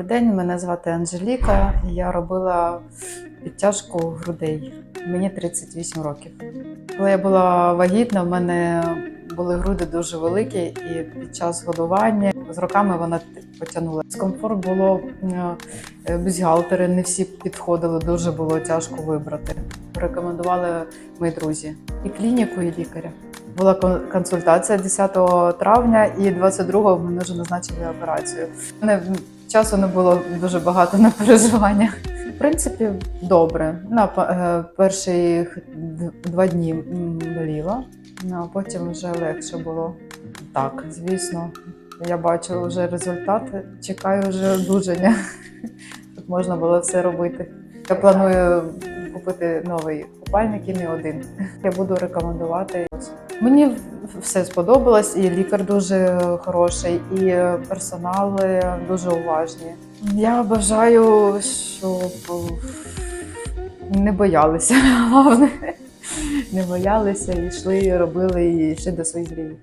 Добрий день, мене звати Анжеліка. Я робила підтяжку грудей. Мені 38 років. Коли я була вагітна, в мене були груди дуже великі, і під час годування з роками вона потягнула. Дискомфорт було е, бюстгальтери, не всі підходили, дуже було тяжко вибрати. Рекомендували мої друзі і клініку, і лікаря. Була кон- консультація 10 травня, і 22-го мене вже назначили операцію. Мене часу не було дуже багато на переживання. В принципі, добре. На е, перші два дні боліла, ну, а потім вже легше було. Так, звісно, я бачу вже результати. Чекаю вже одужання, щоб можна було все робити. Я планую купити новий купальник і не один. Я буду рекомендувати. Мені все сподобалось, і лікар дуже хороший, і персонал дуже уважні. Я бажаю, щоб не боялися, головне. Не боялися, йшли, робили і йшли до своїх мрій.